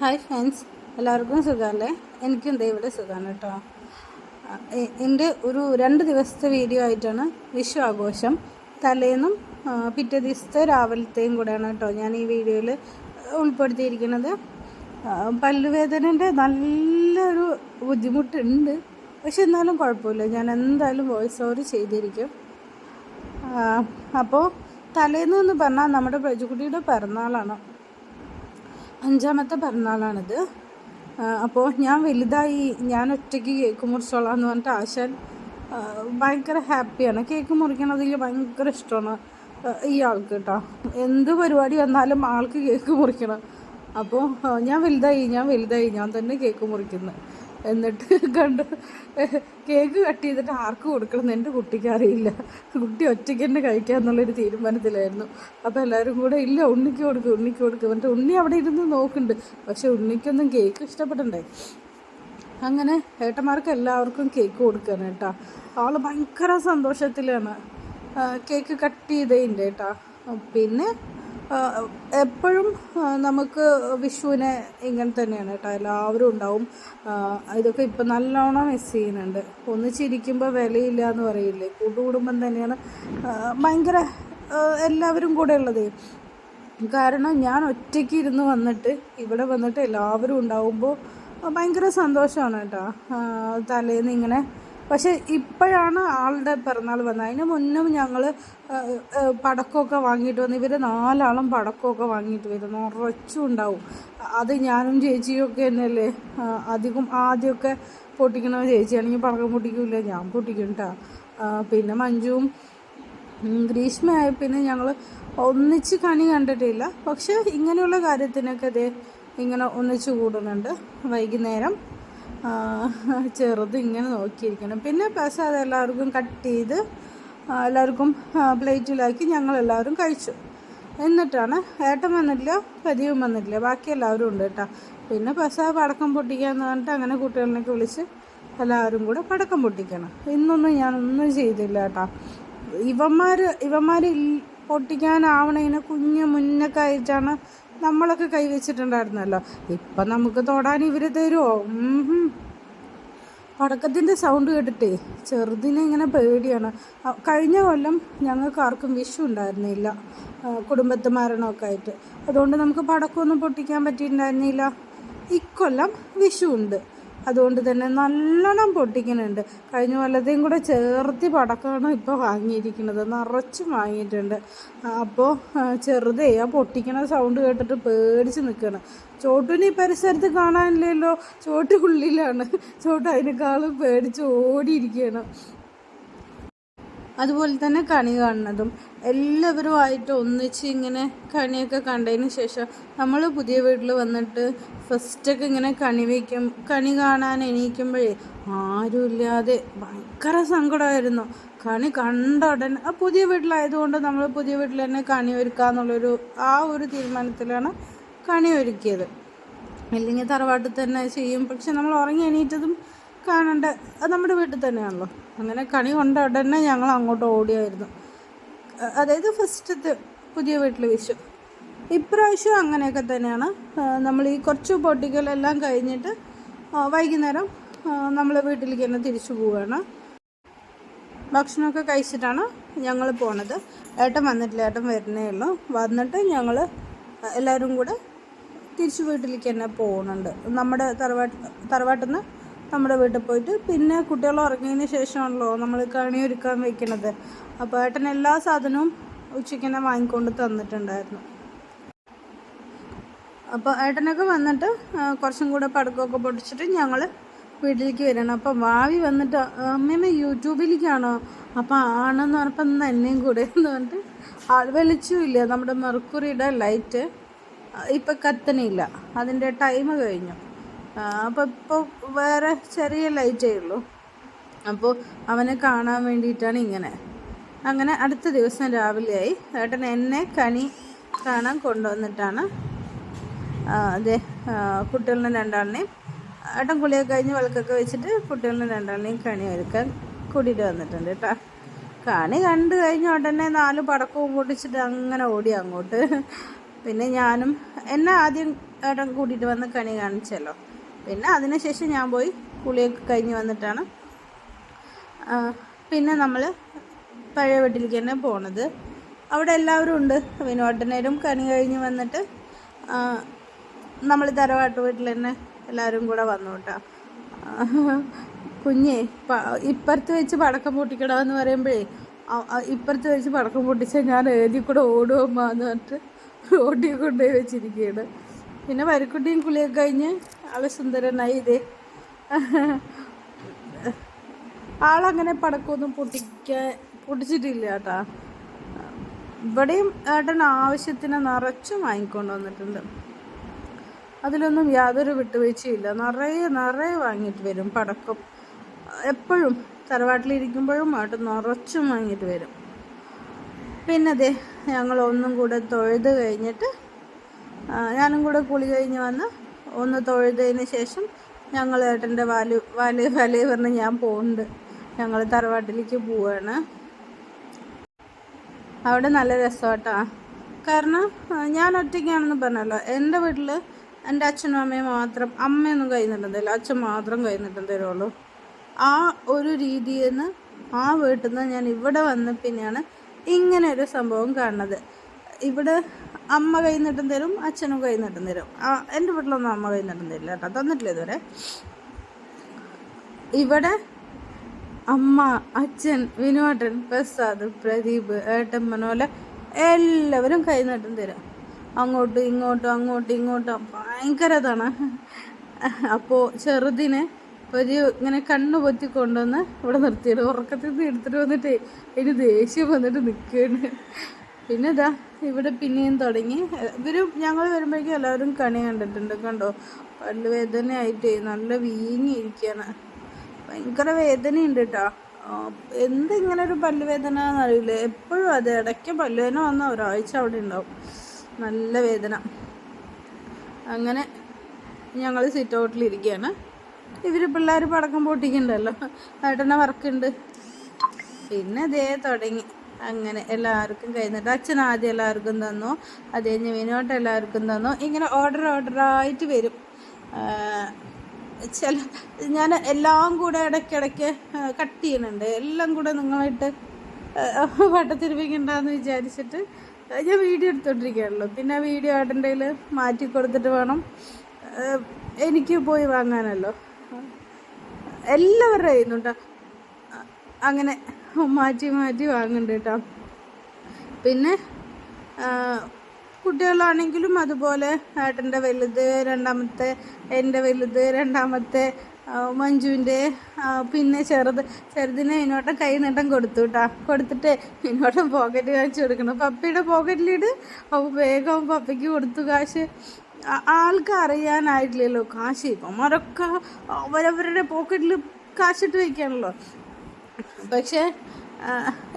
Hi friends എല്ലാവർക്കും സുഖമല്ലേ? എനിക്കും ദേ ഇവിടെ സുഖമാണ് കേട്ടോ. എന്റെ ഒരു രണ്ട് ദിവസത്തെ വീഡിയോ ആയിട്ടാണ് വിഷു ആഘോഷം. തലേന്നും പിറ്റേ ദിവസത്തെ രാവിലത്തെയും കൂടെയാണ് കേട്ടോ ഞാൻ ഈ വീഡിയോയിൽ ഉൾപ്പെടുത്തിയിരിക്കുന്നത്. പല്ലുവേദനന്റെ നല്ലൊരു ബുദ്ധിമുട്ടുണ്ട്. പക്ഷെ എന്നാലും കുഴപ്പമില്ല. ഞാൻ എന്തായാലും വോയിസ് ഓവർ ചെയ്തിരിക്കും. അപ്പോൾ തലേന്ന് എന്ന് പറഞ്ഞാൽ നമ്മുടെ പ്രജുക്കുട്ടിയുടെ പിറന്നാളാണ്. അഞ്ചാമത്തെ പിറന്നാളാണിത്. അപ്പോൾ ഞാൻ വലുതായി ഞാൻ ഒറ്റയ്ക്ക് കേക്ക് മുറിച്ചോളാം എന്ന് പറഞ്ഞിട്ട് ആശാൻ ഭയങ്കര ഹാപ്പിയാണ്. കേക്ക് മുറിക്കണതിൽ ഭയങ്കര ഇഷ്ടമാണ് ഈ ആൾക്ക് കേട്ടോ. എന്ത് പരിപാടി വന്നാലും ആൾക്ക് കേക്ക് മുറിക്കണം. അപ്പോൾ ഞാൻ വലുതായി ഞാൻ വലുതായി ഞാൻ തന്നെ കേക്ക് മുറിക്കുന്നത് എന്നിട്ട് കണ്ട്. കേക്ക് കട്ട് ചെയ്തിട്ട് ആർക്ക് കൊടുക്കണം എന്റെ കുട്ടിക്ക് അറിയില്ല. കുട്ടി ഒറ്റയ്ക്ക് തന്നെ കഴിക്കുക എന്നുള്ളൊരു തീരുമാനത്തിലായിരുന്നു. അപ്പോൾ എല്ലാവരും കൂടെ ഇല്ല ഉണ്ണിക്ക് കൊടുക്കും ഉണ്ണിക്ക് കൊടുക്കും. എന്നിട്ട് ഉണ്ണി അവിടെ ഇരുന്ന് നോക്കുന്നുണ്ട്. പക്ഷേ ഉണ്ണിക്കൊന്നും കേക്ക് ഇഷ്ടപ്പെടണ്ടേ? അങ്ങനെ ഏട്ടന്മാർക്ക് എല്ലാവർക്കും കേക്ക് കൊടുക്കുകയാണ് കേട്ടോ. ആൾ ഭയങ്കര സന്തോഷത്തിലാണ്. കേക്ക് കട്ട് ചെയ്തതിന്റെ കേട്ടോ. പിന്നെ എപ്പോഴും നമുക്ക് വിഷുവിനെ ഇങ്ങനെ തന്നെയാണ് കേട്ടോ. എല്ലാവരും ഉണ്ടാവും. ഇതൊക്കെ ഇപ്പം നല്ലോണം മിസ് ചെയ്യുന്നുണ്ട്. ഒന്നിച്ചിരിക്കുമ്പോൾ വിലയില്ല എന്ന് പറയില്ലേ? കൂട്ടുകുടുംബം തന്നെയാണ്. ഭയങ്കര എല്ലാവരും കൂടെ ഉള്ളത്. കാരണം ഞാൻ ഒറ്റയ്ക്ക് ഇരുന്ന് വന്നിട്ട് ഇവിടെ വന്നിട്ട് എല്ലാവരും ഉണ്ടാവുമ്പോൾ ഭയങ്കര സന്തോഷമാണ് കേട്ടോ. തലേന്ന് ഇങ്ങനെ പക്ഷെ ഇപ്പോഴാണ് ആളുടെ പിറന്നാൾ വന്നത്. അതിന് മുന്നും ഞങ്ങൾ പടക്കമൊക്കെ വാങ്ങിയിട്ട് വന്ന് ഇവർ നാലാളും പടക്കമൊക്കെ വാങ്ങിയിട്ട് വരും നിറച്ചും ഉണ്ടാവും. അത് ഞാനും ചേച്ചിയും ഒക്കെ തന്നെയല്ലേ? അധികം ആദ്യമൊക്കെ പൊട്ടിക്കണ ചേച്ചിയാണെങ്കിൽ പടക്കം പൊട്ടിക്കില്ല ഞാൻ പൊട്ടിക്കും കേട്ടോ പിന്നെ മഞ്ജുവും ഗ്രീഷ്മയായ പിന്നെ ഞങ്ങൾ ഒന്നിച്ച് കണി കണ്ടിട്ടില്ല. പക്ഷേ ഇങ്ങനെയുള്ള കാര്യത്തിനൊക്കെ ദേ ഇങ്ങനെ ഒന്നിച്ച് കൂടുന്നുണ്ട് വൈകുന്നേരം. ചെറുത് ഇങ്ങനെ നോക്കിയിരിക്കണം. പിന്നെ പക്ഷേ അതെല്ലാവർക്കും കട്ട് ചെയ്ത് എല്ലാവർക്കും പ്ലേറ്റിലാക്കി ഞങ്ങളെല്ലാവരും കഴിച്ചു. എന്നിട്ടാണ് ഏട്ടൻ വന്നിട്ടില്ല പതിവും വന്നിട്ടില്ല. ബാക്കി എല്ലാവരും ഉണ്ട് കേട്ടോ. പിന്നെ പക്ഷേ പടക്കം പൊട്ടിക്കാന്ന് പറഞ്ഞിട്ട് അങ്ങനെ കുട്ടികളിനൊക്കെ വിളിച്ച് എല്ലാവരും കൂടെ പടക്കം പൊട്ടിക്കണം. ഇന്നൊന്നും ഞാനൊന്നും ചെയ്തില്ല കേട്ടോ. ഇവന്മാർ ഇവന്മാർ പൊട്ടിക്കാനാവണതിന് കുഞ്ഞ് മുന്നൊക്കെ ആയിട്ടാണ് നമ്മളൊക്കെ കൈവച്ചിട്ടുണ്ടായിരുന്നല്ലോ ഇപ്പം നമുക്ക് തൊടാൻ ഇവർ തരുമോ. പടക്കത്തിന്റെ സൗണ്ട് കേട്ടിട്ടേ ചെറുതിനെ ഇങ്ങനെ പേടിയാണ്. കഴിഞ്ഞ കൊല്ലം ഞങ്ങൾക്ക് ആർക്കും വിഷു ഉണ്ടായിരുന്നില്ല കുടുംബത്ത് മരണമൊക്കെ ആയിട്ട്. അതുകൊണ്ട് നമുക്ക് പടക്കമൊന്നും പൊട്ടിക്കാൻ പറ്റിയിട്ടുണ്ടായിരുന്നില്ല. ഇക്കൊല്ലം വിഷു ഉണ്ട്. അതുകൊണ്ട് തന്നെ നല്ലോണം പൊട്ടിക്കുന്നുണ്ട്. കഴിഞ്ഞ കൊല്ലത്തെയും കൂടെ ചേർത്തി പടക്കമാണ് ഇപ്പോൾ വാങ്ങിയിരിക്കുന്നത്. നിറച്ചും വാങ്ങിയിട്ടുണ്ട്. അപ്പോൾ ചെറുതേ ആ പൊട്ടിക്കണ സൗണ്ട് കേട്ടിട്ട് പേടിച്ച് നിൽക്കുകയാണ് ചോട്ടുവിനെ ഈ പരിസരത്ത് കാണാനില്ലല്ലോ. ചോട്ടുള്ളിലാണ് ചോട്ട് അതിനേക്കാളും പേടിച്ച് ഓടിയിരിക്കുകയാണ് അതുപോലെ തന്നെ കണി കാണുന്നതും എല്ലാവരുമായിട്ട് ഒന്നിച്ച് ഇങ്ങനെ കണിയൊക്കെ കണ്ടതിന് ശേഷം നമ്മൾ പുതിയ വീട്ടിൽ വന്നിട്ട് ഫസ്റ്റൊക്കെ ഇങ്ങനെ കണി വയ്ക്കും കണി കാണാൻ എണീക്കുമ്പോഴേ ആരുമില്ലാതെ ഭയങ്കര സങ്കടമായിരുന്നു. കണി കണ്ട ഉടനെ ആ പുതിയ വീട്ടിലായതുകൊണ്ട് നമ്മൾ പുതിയ വീട്ടിൽ തന്നെ കണി ഒരുക്കുക എന്നുള്ളൊരു ആ ഒരു തീരുമാനത്തിലാണ് കണി ഒരുക്കിയത്. അല്ലെങ്കിൽ തറവാട്ടിൽ തന്നെ ചെയ്യും പക്ഷെ നമ്മൾ ഉറങ്ങി എണീറ്റതും കാണേണ്ട? അത് നമ്മുടെ വീട്ടിൽ തന്നെയാണല്ലോ. അങ്ങനെ കണി കൊണ്ട ഉടനെ ഞങ്ങൾ അങ്ങോട്ട് ഓടിയായിരുന്നു. അതായത് ഫസ്റ്റത്തെ പുതിയ വീട്ടിൽ വിഷു. ഇപ്രാവശ്യം അങ്ങനെയൊക്കെ തന്നെയാണ്. നമ്മൾ ഈ കുറച്ച് പൊട്ടിക്കലെല്ലാം കഴിഞ്ഞിട്ട് വൈകുന്നേരം നമ്മൾ വീട്ടിലേക്ക് തന്നെ തിരിച്ചു പോവുകയാണ്. ഭക്ഷണമൊക്കെ കഴിച്ചിട്ടാണ് ഞങ്ങൾ പോണത്. ഏട്ടൻ വന്നിട്ടില്ല ഏട്ടൻ വരുന്നേ ഉള്ളൂ. വന്നിട്ട് ഞങ്ങൾ എല്ലാവരും കൂടെ തിരിച്ചു വീട്ടിലേക്ക് തന്നെ പോകുന്നുണ്ട് നമ്മുടെ തറവാട്ട് തറവാട്ടിൽ നിന്ന് നമ്മുടെ വീട്ടിൽ പോയിട്ട് പിന്നെ കുട്ടികൾ ഉറങ്ങിയതിന് ശേഷമാണല്ലോ നമ്മൾ കണി ഒരുക്കാൻ വെക്കുന്നത്. അപ്പോൾ ഏട്ടൻ എല്ലാ സാധനവും ഉച്ചയ്ക്ക് തന്നെ വാങ്ങിക്കൊണ്ട് തന്നിട്ടുണ്ടായിരുന്നു. അപ്പോൾ ഏട്ടനൊക്കെ വന്നിട്ട് കുറച്ചും കൂടെ പടക്കമൊക്കെ പൊട്ടിച്ചിട്ട് ഞങ്ങൾ വീട്ടിലേക്ക് വരണം. അപ്പം ഭാവി വന്നിട്ട് അമ്മയമ്മ യൂട്യൂബിലേക്കാണോ? അപ്പം ആണെന്ന് പറഞ്ഞപ്പോൾ ഇന്ന് എന്നെയും കൂടെ എന്ന് പറഞ്ഞിട്ട് ആൾ വെളിച്ചമില്ല. നമ്മുടെ മെർക്കുറിയുടെ ലൈറ്റ് ഇപ്പം കത്തനയില്ല അതിന്റെ ടൈം കഴിഞ്ഞു. അപ്പോൾ ഇപ്പോൾ വേറെ ചെറിയ ലൈറ്റേ ഉള്ളൂ. അപ്പോൾ അവനെ കാണാൻ വേണ്ടിയിട്ടാണ് ഇങ്ങനെ. അങ്ങനെ അടുത്ത ദിവസം രാവിലെയായി. ഏട്ടൻ എന്നെ കണി കാണാൻ കൊണ്ടുവന്നിട്ടാണ്. അതെ കുട്ടികളുടെ രണ്ടാളിനെയും ഏട്ടൻ കുളിയൊക്കെ കഴിഞ്ഞ് വിളക്കൊക്കെ വെച്ചിട്ട് കുട്ടികളിനെ രണ്ടാളിനെയും കണി ഒരുക്കാൻ കൂട്ടിയിട്ട് വന്നിട്ടുണ്ട് കേട്ടോ. കണി കണ്ടു കഴിഞ്ഞ ഉടനെ നാല് പടക്കവും പൊട്ടിച്ചിട്ട് അങ്ങനെ ഓടി അങ്ങോട്ട്. പിന്നെ ഞാനും എന്നെ ആദ്യം ഏട്ടൻ കൂട്ടിയിട്ട് വന്ന് കണി കാണിച്ചല്ലോ. പിന്നെ അതിനുശേഷം ഞാൻ പോയി കുളിയൊക്കെ കഴിഞ്ഞ് വന്നിട്ടാണ്. പിന്നെ നമ്മൾ പഴയ വീട്ടിലേക്ക് തന്നെ പോണത്. അവിടെ എല്ലാവരും ഉണ്ട്. വിനോദനേരും കണി കഴിഞ്ഞ് വന്നിട്ട് നമ്മൾ തറവാട്ട് വീട്ടിൽ തന്നെ എല്ലാവരും കൂടെ വന്നു കേട്ടോ. കുഞ്ഞേ ഇപ്പുറത്ത് വെച്ച് പടക്കം പൊട്ടിക്കടാന്ന് പറയുമ്പോഴേ ഇപ്പുറത്ത് വെച്ച് പടക്കം പൊട്ടിച്ചാൽ ഞാൻ ഏതി കൂടെ ഓടുമ്മ എന്ന് പറഞ്ഞിട്ട് റോഡിൽ കൊണ്ടുപോയി വെച്ചിരിക്കുകയാണ്. പിന്നെ വരിക്കുട്ടിയും കുളിയൊക്കെ കഴിഞ്ഞ് ആൾ സുന്ദരനായി ഇതേ. ആളങ്ങനെ പടക്കമൊന്നും പൊട്ടിക്കാൻ പൊട്ടിച്ചിട്ടില്ല കേട്ടാ. ഇവിടെയും ഏട്ടൻ ആവശ്യത്തിന് നിറച്ചും വാങ്ങിക്കൊണ്ട് വന്നിട്ടുണ്ട്. അതിലൊന്നും യാതൊരു വിട്ടുവീഴ്ചയില്ല നിറയെ നിറയെ വാങ്ങിയിട്ട് വരും പടക്കം. എപ്പോഴും തറവാട്ടിലിരിക്കുമ്പോഴും ഏട്ടൻ നിറച്ചും വാങ്ങിയിട്ട് വരും. പിന്നെ അതെ ഞങ്ങൾ ഒന്നും കൂടെ തൊഴുത് കഴിഞ്ഞിട്ട് ഞാനും കൂടെ കുളി കഴിഞ്ഞ് വന്ന് ഒന്ന് തൊഴുതതിന് ശേഷം ഞങ്ങൾ ഏട്ടന്റെ വാൽ വാൽ വാൽ പറഞ്ഞ് ഞാൻ പോകുന്നുണ്ട്. ഞങ്ങൾ തറവാട്ടിലേക്ക് പോവാണ്. അവിടെ നല്ല രസമാട്ടാ. കാരണം ഞാൻ ഒറ്റയ്ക്കാണെന്ന് പറഞ്ഞല്ലോ. എന്റെ വീട്ടിൽ എന്റെ അച്ഛനും അമ്മയും മാത്രം അമ്മയൊന്നും കൈ നീട്ടം തരില്ല അച്ഛൻ മാത്രം കൈ നീട്ടം ആ ഒരു രീതിയിൽ നിന്ന് ആ വീട്ടിൽ നിന്ന് ഞാൻ ഇവിടെ വന്ന പിന്നെയാണ് ഇങ്ങനെ ഒരു സംഭവം കാണുന്നത്. ഇവിടെ അമ്മ കൈ നിന്നിട്ടും തരും അച്ഛനും കൈ നിന്നിട്ടും തരും. എന്റെ വീട്ടിലൊന്നും അമ്മ കൈ നിന്നിട്ടും തരില്ല കേട്ടോ. തന്നിട്ടില്ല ഇതുവരെ. ഇവിടെ അമ്മ അച്ഛൻ വിനോദൻ പ്രസാദ് പ്രദീപ് ഏട്ടൻ മനോല എല്ലാവരും കൈ നട്ടും തരും. അങ്ങോട്ടും ഇങ്ങോട്ടും അങ്ങോട്ടും ഇങ്ങോട്ടും. ഭയങ്കര ഇതാണ്. അപ്പോൾ ചെറുതിനെ ഒരു ഇങ്ങനെ കണ്ണ് പൊത്തി കൊണ്ടുവന്ന് ഇവിടെ നിർത്തിയിട്ട് ഉറക്കത്തിൽ നിന്ന് എടുത്തിട്ട് വന്നിട്ട് അതിന് ദേഷ്യം വന്നിട്ട് നിൽക്കുകയാണ്. പിന്നെ ഇതാ ഇവിടെ പിന്നെയും തുടങ്ങി. ഇവർ ഞങ്ങൾ വരുമ്പോഴേക്കും എല്ലാവരും കണി കണ്ടിട്ടുണ്ട് കണ്ടോ? പല്ലുവേദനയായിട്ട് നല്ല വീങ്ങിയിരിക്കുകയാണ് ഭയങ്കര വേദനയുണ്ട് കേട്ടോ എന്തിങ്ങനെ ഒരു പല്ലുവേദന എന്നറിയില്ല എപ്പോഴും അത് ഇടയ്ക്ക് പല്ലുവേദന വന്ന ഒരാഴ്ച അവിടെ ഉണ്ടാവും. നല്ല വേദന. അങ്ങനെ ഞങ്ങൾ സിറ്റ് ഔട്ടിൽ ഇരിക്കുകയാണ് ഇവർ പിള്ളേർ പടക്കം പൊട്ടിക്കണ്ടല്ലോ. ഏട്ടനെ വർക്കുണ്ട് പിന്നെ ഇതേ തുടങ്ങി. അങ്ങനെ എല്ലാവർക്കും കഴിഞ്ഞിട്ട് അച്ഛൻ ആദ്യം എല്ലാവർക്കും തന്നു. അത് കഴിഞ്ഞ് വിനോട്ട് എല്ലാവർക്കും തന്നു. ഇങ്ങനെ ഓർഡർ ഓർഡറായിട്ട് വരും. ചില ഞാൻ എല്ലാം കൂടെ ഇടയ്ക്കിടയ്ക്ക് കട്ട് ചെയ്യുന്നുണ്ട്. എല്ലാം കൂടെ നിങ്ങളായിട്ട് വട്ടത്തിരിപ്പിക്കണ്ടെന്ന് വിചാരിച്ചിട്ട് ഞാൻ വീഡിയോ എടുത്തോണ്ടിരിക്കുകയാണല്ലോ. പിന്നെ ആ വീഡിയോ ആടേണ്ടതിൽ മാറ്റി കൊടുത്തിട്ട് വേണം എനിക്ക് പോയി വാങ്ങാനല്ലോ. എല്ലാവരുടെ കയ്യിൽ അങ്ങനെ മാറ്റി മാറ്റി വാങ്ങുന്നുണ്ട് കേട്ടോ പിന്നെ കുട്ടികളാണെങ്കിലും അതുപോലെ ഏട്ടന്റെ വലുത് രണ്ടാമത്തെ എന്റെ വലുത് രണ്ടാമത്തെ മഞ്ജുവിന്റെ പിന്നെ ചെറുത് ചെറുതിനെ ഇതിനോട്ടം കൈ നീട്ടം കൊടുത്തു കേട്ടാ കൊടുത്തിട്ട് ഇതിനോട്ടം പോക്കറ്റ് കാശ് കൊടുക്കണം. പപ്പയുടെ പോക്കറ്റിലിട്ട് അപ്പോൾ വേഗം പപ്പയ്ക്ക് കൊടുത്തു കാശ്. ആൾക്ക് അറിയാനായിട്ടില്ലല്ലോ. കാശ് ഇപ്പം അവരൊക്കെ അവരവരുടെ പോക്കറ്റിൽ കാശിട്ട് വയ്ക്കാണല്ലോ പക്ഷേ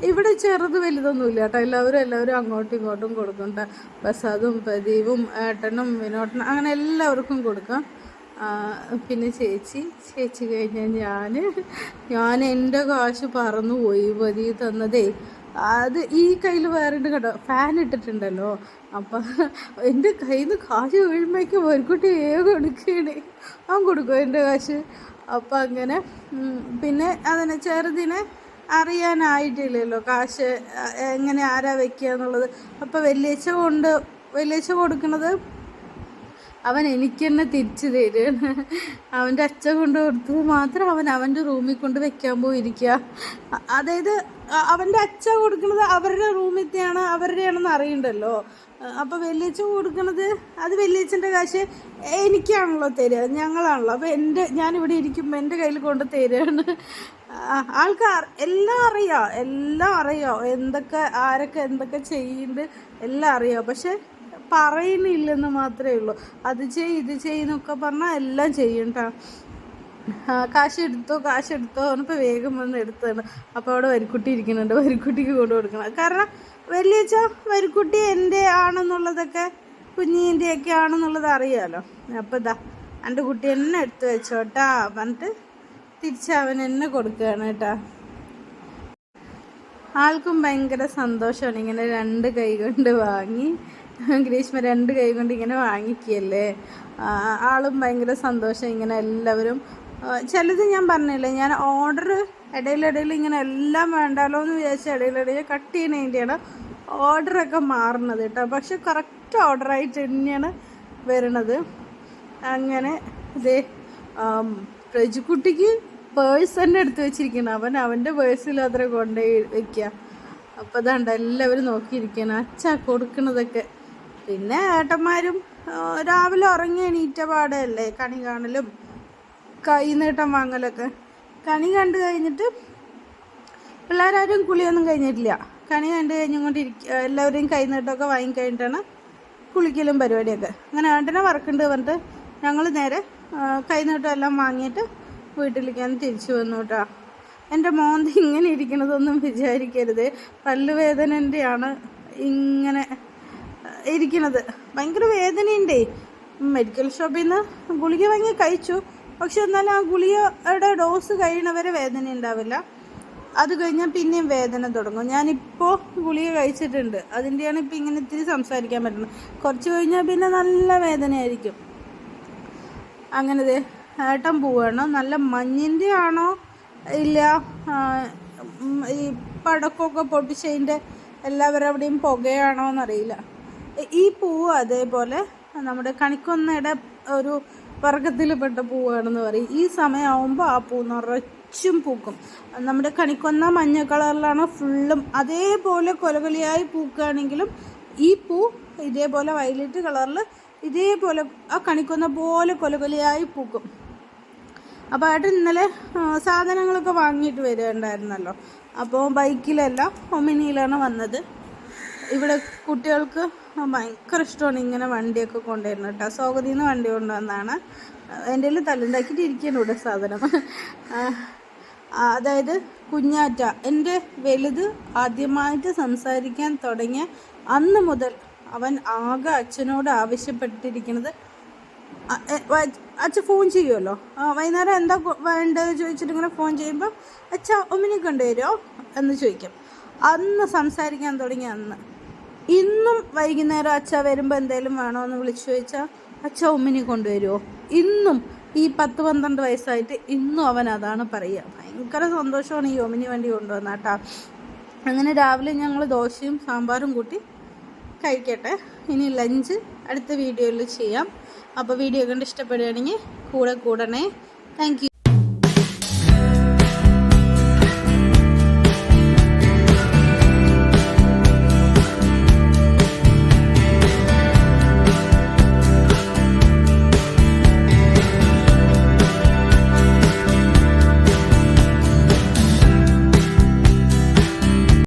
ഇവിടെ ചെറുത് വലുതൊന്നുമില്ല കേട്ടോ. എല്ലാവരും എല്ലാവരും അങ്ങോട്ടും ഇങ്ങോട്ടും കൊടുക്കും കേട്ടോ. പ്രസാദും പ്രദീപും ഏട്ടനും വിനോട്ടനും അങ്ങനെ എല്ലാവർക്കും കൊടുക്കാം. പിന്നെ ചേച്ചി ചേച്ചി കഴിഞ്ഞാൽ ഞാൻ ഞാൻ എന്റെ കാശ് പറന്നു പോയി പതി തന്നതേ. അത് ഈ കയ്യിൽ വേറെ കേട്ടോ. ഫാൻ ഇട്ടിട്ടുണ്ടല്ലോ. അപ്പം എന്റെ കയ്യിൽ നിന്ന് കാശ് വീഴുമ്പോഴേക്കും ഒരുക്കുട്ടി ഏക കൊടുക്കുകയാണ് അവൻ കൊടുക്കും എന്റെ കാശ്. അപ്പം അങ്ങനെ പിന്നെ അതിനെ ചെറുതിനെ അറിയാനായിട്ടില്ലല്ലോ കാശ് എങ്ങനെ ആരാ വെക്കുക എന്നുള്ളത്. അപ്പോൾ വലിയച്ഛ കൊണ്ട് വലിയച്ഛ കൊടുക്കുന്നത് അവൻ എനിക്ക് തന്നെ തിരിച്ചു തരും. അവന്റെ അച്ഛൻ കൊണ്ട് കൊടുത്തത് മാത്രം അവൻ അവന്റെ റൂമിൽ കൊണ്ട് വെക്കാൻ പോയിരിക്കുക. അതായത് അവന്റെ അച്ഛൻ കൊടുക്കുന്നത് അവരുടെ റൂമിലത്തെയാണ് അവരുടെയാണെന്ന് അറിയണ്ടല്ലോ. അപ്പോൾ വലിയച്ഛൻ കൊടുക്കുന്നത് അത് വലിയച്ഛന്റെ കാശ് എനിക്കാണല്ലോ തരിക. ഞങ്ങളാണല്ലോ. അപ്പോൾ എന്റെ ഞാനിവിടെ ഇരിക്കുമ്പോൾ എന്റെ കയ്യിൽ കൊണ്ട് തരികയാണ്. ആൾക്കാർ എല്ലാം അറിയാം എല്ലാം അറിയാം. എന്തൊക്കെ ആരൊക്കെ എന്തൊക്കെ ചെയ്യുന്നുണ്ട് എല്ലാം അറിയാം. പക്ഷെ പറയുന്നില്ലെന്ന് മാത്രമേ ഉള്ളൂ. അത് ചെയ് ഇത് ചെയ്യുന്നൊക്കെ പറഞ്ഞാൽ എല്ലാം ചെയ്യും കേട്ടോ കാശെടുത്തോ കാശ് എടുത്തോ കാശ് വേഗം വന്ന് എടുത്തതാണ്. അപ്പോൾ അവിടെ വരിക്കുട്ടി ഇരിക്കുന്നുണ്ട്. വരിക്കുട്ടിക്ക് കൊണ്ടു കൊടുക്കണം. കാരണം വലിയച്ച വരിക്കുട്ടി എന്റെ ആണെന്നുള്ളതൊക്കെ കുഞ്ഞിന്റെയൊക്കെ ആണെന്നുള്ളത് അറിയാമല്ലോ അപ്പോൾ ഇതാ എന്റെ കുട്ടി എന്നെ എടുത്ത് വെച്ചോട്ടാ പറഞ്ഞിട്ട് തിരിച്ച് അവൻ എന്നെ കൊടുക്കുകയാണ് കേട്ടാ. ആൾക്കും ഭയങ്കര സന്തോഷമാണ് ഇങ്ങനെ രണ്ട് കൈ കൊണ്ട് വാങ്ങി ഗ്രീഷ്മ രണ്ട് കൈ കൊണ്ട് ഇങ്ങനെ വാങ്ങിക്കുകയല്ലേ? ആളും ഭയങ്കര സന്തോഷം ഇങ്ങനെ എല്ലാവരും ചിലത് ഞാൻ പറഞ്ഞില്ലേ ഞാൻ ഓർഡർ ഇടയിലിടയിൽ ഇങ്ങനെ എല്ലാം വേണ്ടാലോ എന്ന് വിചാരിച്ച ഇടയിലിടയിൽ കട്ട് ചെയ്യണതിന്റെയാണ് ഓർഡറൊക്കെ മാറുന്നത് കേട്ടോ. പക്ഷെ കറക്റ്റ് ഓർഡറായിട്ട് തന്നെയാണ് വരണത് അങ്ങനെ ഇതേ പ്രജുക്കുട്ടിക്ക് പേഴ്സ് തന്നെ എടുത്ത് വെച്ചിരിക്കണം. അവൻ അവന്റെ പേഴ്സിൽ അത്ര കൊണ്ടുപോയി വെക്കുക അപ്പോൾ അതാണ്ട് എല്ലാവരും നോക്കിയിരിക്കണം അച്ഛ കൊടുക്കണതൊക്കെ. പിന്നെ ഏട്ടന്മാരും രാവിലെ ഉറങ്ങി എണീറ്റ പാടല്ലേ കണി കാണലും കൈ നീട്ടം വാങ്ങലൊക്കെ. കണി കണ്ടു കഴിഞ്ഞിട്ട് പിള്ളേരാരും കുളിയൊന്നും കഴിഞ്ഞിട്ടില്ല. കണി കണ്ടു കഴിഞ്ഞുകൊണ്ടിരിക്കുക എല്ലാവരെയും കൈനീട്ടമൊക്കെ വാങ്ങിക്കഴിഞ്ഞിട്ടാണ് കുളിക്കലും പരിപാടിയൊക്കെ. അങ്ങനെ ഏട്ടനെ വർക്കുണ്ട് പറഞ്ഞിട്ട് ഞങ്ങൾ നേരെ കൈനീട്ടം എല്ലാം വാങ്ങിയിട്ട് വീട്ടിലേക്കാണ് തിരിച്ചു വന്നു കേട്ടോ എന്റെ മോന്ത് ഇങ്ങനെ ഇരിക്കണതൊന്നും വിചാരിക്കരുത്. പല്ലുവേദനന്റെയാണ് ഇങ്ങനെ ഇരിക്കണത്. ഭയങ്കര വേദനയുണ്ടേ. മെഡിക്കൽ ഷോപ്പിൽ നിന്ന് ഗുളിക വാങ്ങി കഴിച്ചു. പക്ഷെ എന്നാലും ആ ഗുളികയുടെ ഡോസ് കഴിയണവരെ വേദന ഉണ്ടാവില്ല അത് കഴിഞ്ഞാൽ പിന്നെയും വേദന തുടങ്ങും. ഞാനിപ്പോൾ ഗുളിക കഴിച്ചിട്ടുണ്ട്. അതിന്റെയാണ് ഇപ്പോൾ ഇങ്ങനെ ഇത്തിരി സംസാരിക്കാൻ പറ്റുന്നത്. കുറച്ച് കഴിഞ്ഞാൽ പിന്നെ നല്ല വേദനയായിരിക്കും. അങ്ങനെ ഏട്ടൻ പോവാണ്. നല്ല മഞ്ഞിന്റെ ആണോ ഇല്ല ഈ പടക്കമൊക്കെ പൊട്ടിച്ചതിന്റെ എല്ലാവരും അവിടെയും പുകയാണോ എന്നറിയില്ല. ഈ പൂവ് അതേപോലെ നമ്മുടെ കണിക്കൊന്നയുടെ ഒരു വർഗത്തിൽപ്പെട്ട പൂവാണെന്ന് പറയും. ഈ സമയമാകുമ്പോൾ ആ പൂ നിറച്ചും പൂക്കും. നമ്മുടെ കണിക്കൊന്ന മഞ്ഞ കളറിലാണ് ഫുള്ളും അതേപോലെ കൊലകൊലയായി പൂക്കുകയാണെങ്കിലും ഈ പൂ ഇതേപോലെ വയലറ്റ് കളറിൽ ഇതേപോലെ ആ കണിക്കൊന്ന പോലെ കൊലകൊലയായി പൂക്കും. അപ്പോൾ ഏട്ടൻ ഇന്നലെ സാധനങ്ങളൊക്കെ വാങ്ങിയിട്ട് വരികയുണ്ടായിരുന്നല്ലോ അപ്പോൾ ബൈക്കിലല്ല ഒമിനിയിലാണ് വന്നത്. ഇവിടെ കുട്ടികൾക്ക് ഭയങ്കര ഇഷ്ടമാണ് ഇങ്ങനെ വണ്ടിയൊക്കെ കൊണ്ടുവരുന്നത് കേട്ടോ. സ്വാഗതിയിൽ നിന്ന് വണ്ടി കൊണ്ടുവന്നാണ്. എന്റെ കയ്യിൽ തല്ലുണ്ടാക്കിയിട്ട് ഇവിടെ സാധനം. അതായത് കുഞ്ഞാറ്റ എന്റെ വലുത് ആദ്യമായിട്ട് സംസാരിക്കാൻ തുടങ്ങിയ അന്ന് മുതൽ അവൻ ആകെ അച്ഛനോട് ആവശ്യപ്പെട്ടിരിക്കുന്നത് അ- എ- വ- അച്ഛൻ ഫോൺ ചെയ്യുമല്ലോ വൈകുന്നേരം എന്താ വേണ്ടത് ചോദിച്ചിട്ട് ഇങ്ങനെ ഫോൺ ചെയ്യുമ്പോൾ അച്ഛ ഒമിനി കൊണ്ടുവരുമോ എന്ന് ചോദിക്കും. അന്ന് സംസാരിക്കാൻ തുടങ്ങി അന്ന്. ഇന്നും വൈകുന്നേരം അച്ഛ വരുമ്പോൾ എന്തെങ്കിലും വേണോ എന്ന് വിളിച്ചു ചോദിച്ചാൽ അച്ഛ ഉമ്മിനി കൊണ്ടുവരുമോ ഇന്നും ഈ പത്ത് പന്ത്രണ്ട് വയസ്സായിട്ട് ഇന്നും അവൻ അതാണ് പറയുക. ഭയങ്കര സന്തോഷമാണ് ഈ ഒമിനി വണ്ടി കൊണ്ടുവന്ന കേട്ടോ. അങ്ങനെ രാവിലെ ഞങ്ങൾ ദോശയും സാമ്പാറും കൂട്ടി കഴിക്കട്ടെ. ഇനി ലഞ്ച് അടുത്ത വീഡിയോയിൽ ചെയ്യാം. അപ്പോൾ വീഡിയോ കണ്ട് ഇഷ്ടപ്പെടുകയാണെങ്കിൽ കൂടെ കൂടണേ. താങ്ക്